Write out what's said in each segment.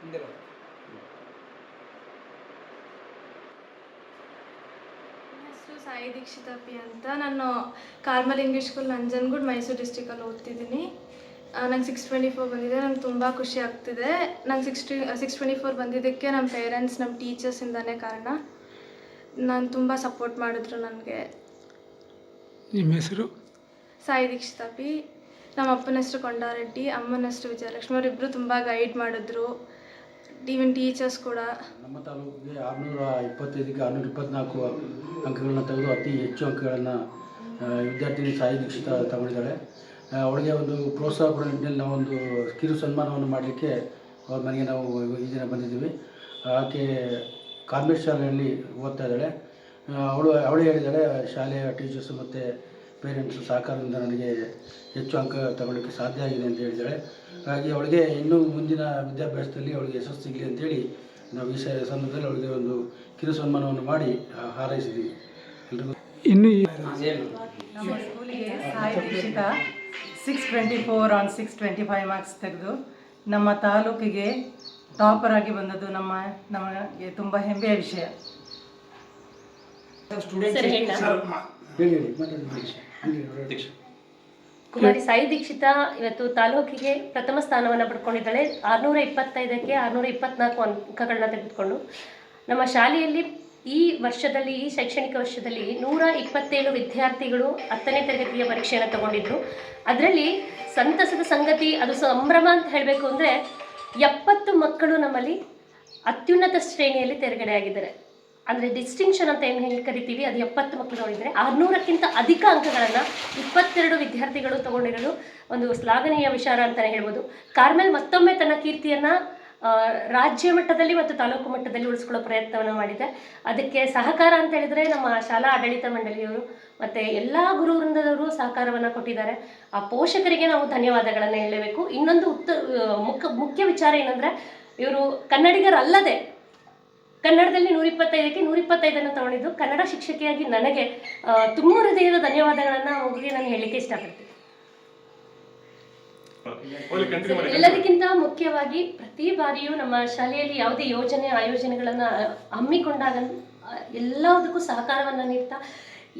ಹಿಂದೆ ಬಾ. ನನ್ನ ಹೆಸರು ಸಾಯಿ ಅಂತ. ನಾನು Carmel English school Nanjangud Mysuru ಡಿಸ್ಟಿಕಲ್ಲಿ ಓದ್ತಿದ್ದೀನಿ. ನಂಗೆ ಸಿಕ್ಸ್ ಟ್ವೆಂಟಿ ಫೋರ್ ಬಂದಿದೆ ನಂಗೆ ತುಂಬ ಖುಷಿ ಆಗ್ತಿದೆ. ನಂಗೆ ಸಿಕ್ಸ್ಟಿ ಸಿಕ್ಸ್ ಟ್ವೆಂಟಿ ಫೋರ್ ಬಂದಿದ್ದಕ್ಕೆ ನಮ್ಮ ಪೇರೆಂಟ್ಸ್ ನಮ್ಮ ಟೀಚರ್ಸಿಂದನೇ ಕಾರಣ. ನಾನು ತುಂಬ ಸಪೋರ್ಟ್ ಮಾಡಿದ್ರು ನನಗೆ. ನಿಮ್ಮ ಹೆಸರು? ಸಾಯಿ ದೀಕ್ಷಿತ ಪಿ. ನಮ್ಮ ಅಪ್ಪನ ಹೆಸರು ಕೊಂಡಾರೆಡ್ಡಿ ಅಮ್ಮನ ಹೆಸರು ವಿಜಯಲಕ್ಷ್ಮಿ. ಅವರಿಬ್ಬರು ತುಂಬ ಗೈಡ್ ಮಾಡಿದ್ರು. ಈವನ್ ಟೀಚರ್ಸ್ ಕೂಡ. ನಮ್ಮ ತಾಲೂಕಿಗೆ ಆರುನೂರ ಇಪ್ಪತ್ತೈದಕ್ಕೆ ಆರುನೂರ ಇಪ್ಪತ್ನಾಲ್ಕು ಅಂಕಗಳನ್ನ ತೆಗೆದು ಅತಿ ಹೆಚ್ಚು ಅಂಕಗಳನ್ನು ವಿದ್ಯಾರ್ಥಿನಿ ಸಾಯಿ ದೀಕ್ಷಿತ ತಗೊಂಡಿದ್ದಾಳೆ ಅವಳಿಗೆ ಒಂದು ಪ್ರೋತ್ಸಾಹ ಕೊಡೋ ನಿಟ್ಟಿನಲ್ಲಿ ನಾವೊಂದು ಕಿರು ಸನ್ಮಾನವನ್ನು ಮಾಡಲಿಕ್ಕೆ ಅವ್ರ ಮನೆಗೆ ನಾವು ಈ ದಿನ ಬಂದಿದ್ದೀವಿ. ಆಕೆ ಕಾನ್ವೆಂಟ್ ಶಾಲೆಯಲ್ಲಿ ಓದ್ತಾ ಇದ್ದಾಳೆ. ಅವಳು ಅವಳೇ ಹೇಳಿದ್ದಾಳೆ ಶಾಲೆಯ ಟೀಚರ್ಸು ಮತ್ತು ಪೇರೆಂಟ್ಸ್ ಸಹಕಾರದಿಂದ ನನಗೆ ಹೆಚ್ಚು ಅಂಕ ತಗೊಳ್ಳಿಕ್ಕೆ ಸಾಧ್ಯ ಆಗಿದೆ ಅಂತ ಹೇಳಿದ್ದಾಳೆ ಹಾಗಾಗಿ ಅವಳಿಗೆ ಇನ್ನೂ ಮುಂದಿನ ವಿದ್ಯಾಭ್ಯಾಸದಲ್ಲಿ ಅವಳಿಗೆ ಯಶಸ್ಸು ಸಿಗಲಿ ಅಂತೇಳಿ ನಾವು ಈ ಸಂದರ್ಭದಲ್ಲಿ ಅವಳಿಗೆ ಒಂದು ಕಿರು ಸನ್ಮಾನವನ್ನು ಮಾಡಿ ಹಾರೈಸಿದ್ದೀವಿ ಎಲ್ರಿಗೂ ಇನ್ನು ಈ ನಮ್ಮ ಸ್ಕೂಲಿಗೆ Sai six twenty four on six twenty five marks ತೆಗೆದು ನಮ್ಮ ತಾಲೂಕಿಗೆ ಟಾಪರ್ ಆಗಿ ಬಂದದ್ದು ನಮ್ಮ ನಮಗೆ ತುಂಬ ಹೆಮ್ಮೆಯ ವಿಷಯ. ಕುಮಾರಿ ಸಾಯಿ ದೀಕ್ಷಿತ ಇವತ್ತು ತಾಲೂಕಿಗೆ ಪ್ರಥಮ ಸ್ಥಾನವನ್ನು ಪಡ್ಕೊಂಡಿದ್ದಾಳೆ. ಆರುನೂರ ಇಪ್ಪತ್ತೈದಕ್ಕೆ ಆರುನೂರ ಇಪ್ಪತ್ನಾಲ್ಕು ಅಂಕಗಳನ್ನ ತೆಗೆದುಕೊಂಡು ನಮ್ಮ ಶಾಲೆಯಲ್ಲಿ ಈ ವರ್ಷದಲ್ಲಿ, ಈ ಶೈಕ್ಷಣಿಕ ವರ್ಷದಲ್ಲಿ ನೂರ ಇಪ್ಪತ್ತೇಳು ವಿದ್ಯಾರ್ಥಿಗಳು ಹತ್ತನೇ ತರಗತಿಯ ಪರೀಕ್ಷೆಯನ್ನು ತಗೊಂಡಿದ್ರು ಅದರಲ್ಲಿ ಸಂತಸದ ಸಂಗತಿ ಅದು ಸಂಭ್ರಮ ಅಂತ ಹೇಳಬೇಕು ಅಂದರೆ ಎಪ್ಪತ್ತು ಮಕ್ಕಳು ನಮ್ಮಲ್ಲಿ ಅತ್ಯುನ್ನತ ಶ್ರೇಣಿಯಲ್ಲಿ ತೆರಗಡೆ ಆಗಿದ್ದಾರೆ. ಅಂದರೆ ಡಿಸ್ಟಿಂಕ್ಷನ್ ಅಂತ ಏನು ಹೇಳಿ ಕರಿತೀವಿ, ಅದು ಎಪ್ಪತ್ತು ಮಕ್ಕಳು ನೋಡಿದರೆ ಆರುನೂರಕ್ಕಿಂತ ಅಧಿಕ ಅಂಕಗಳನ್ನು ಇಪ್ಪತ್ತೆರಡು ವಿದ್ಯಾರ್ಥಿಗಳು ತಗೊಂಡಿರೋದು ಒಂದು ಶ್ಲಾಘನೀಯ ವಿಚಾರ ಅಂತಲೇ ಹೇಳ್ಬೋದು. ಕಾರ್ಮೆಲ್ ಮತ್ತೊಮ್ಮೆ ತನ್ನ ಕೀರ್ತಿಯನ್ನು ರಾಜ್ಯ ಮಟ್ಟದಲ್ಲಿ ಮತ್ತು ತಾಲೂಕು ಮಟ್ಟದಲ್ಲಿ ಉಳಿಸ್ಕೊಳ್ಳೋ ಪ್ರಯತ್ನವನ್ನು ಮಾಡಿದೆ. ಅದಕ್ಕೆ ಸಹಕಾರ ಅಂತ ಹೇಳಿದರೆ ನಮ್ಮ ಶಾಲಾ ಆಡಳಿತ ಮಂಡಳಿಯವರು ಮತ್ತು ಎಲ್ಲ ಗುರು ವೃಂದದವರು ಸಹಕಾರವನ್ನು ಕೊಟ್ಟಿದ್ದಾರೆ. ಆ ಪೋಷಕರಿಗೆ ನಾವು ಧನ್ಯವಾದಗಳನ್ನು ಹೇಳಬೇಕು. ಇನ್ನೊಂದು ಉತ್ತ ಮುಖ್ಯ ಮುಖ್ಯ ವಿಚಾರ ಏನಂದರೆ ಇವರು ಕನ್ನಡಿಗರಲ್ಲದೆ ಕನ್ನಡದಲ್ಲಿ ನೂರಿಪ್ಪತ್ತೈದಕ್ಕೆ ನೂರಿಪ್ಪತ್ತೈದನ್ನು ತಗೊಂಡಿದ್ದು ಕನ್ನಡ ಶಿಕ್ಷಕಿಯಾಗಿ ನನಗೆ ತುಂಬ ಹೃದಯದ ಧನ್ಯವಾದಗಳನ್ನು ಅವರಿಗೆ ನಾನು ಹೇಳಲಿಕ್ಕೆ ಇಷ್ಟಪಡ್ತೀನಿ. ಎಲ್ಲದಕ್ಕಿಂತ ಮುಖ್ಯವಾಗಿ ಪ್ರತಿ ಬಾರಿಯೂ ನಮ್ಮ ಶಾಲೆಯಲ್ಲಿ ಯಾವುದೇ ಯೋಜನೆ ಆಯೋಜನೆಗಳನ್ನು ಹಮ್ಮಿಕೊಂಡಾಗ ಎಲ್ಲದಕ್ಕೂ ಸಹಕಾರವನ್ನು ನೀಡ್ತಾ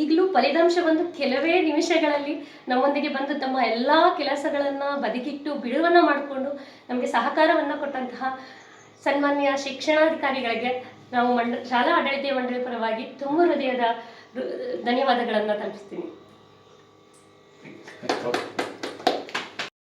ಈಗಲೂ ಫಲಿತಾಂಶ ಬಂದು ಕೆಲವೇ ನಿಮಿಷಗಳಲ್ಲಿ ನಮ್ಮೊಂದಿಗೆ ಬಂದು ತಮ್ಮ ಎಲ್ಲ ಕೆಲಸಗಳನ್ನು ಬದಿಗಿಟ್ಟು ಬಿಡುವನ್ನ ಮಾಡಿಕೊಂಡು ನಮಗೆ ಸಹಕಾರವನ್ನು ಕೊಟ್ಟಂತಹ ಸನ್ಮಾನ್ಯ ಶಿಕ್ಷಣಾಧಿಕಾರಿಗಳಿಗೆ ನಾವು ಮಂಡ ಶಾಲಾ ಆಡಳಿತ ಮಂಡಳಿ ಪರವಾಗಿ ತುಂಬ ಹೃದಯದ ಧನ್ಯವಾದಗಳನ್ನು ತಲುಪಿಸ್ತೀನಿ.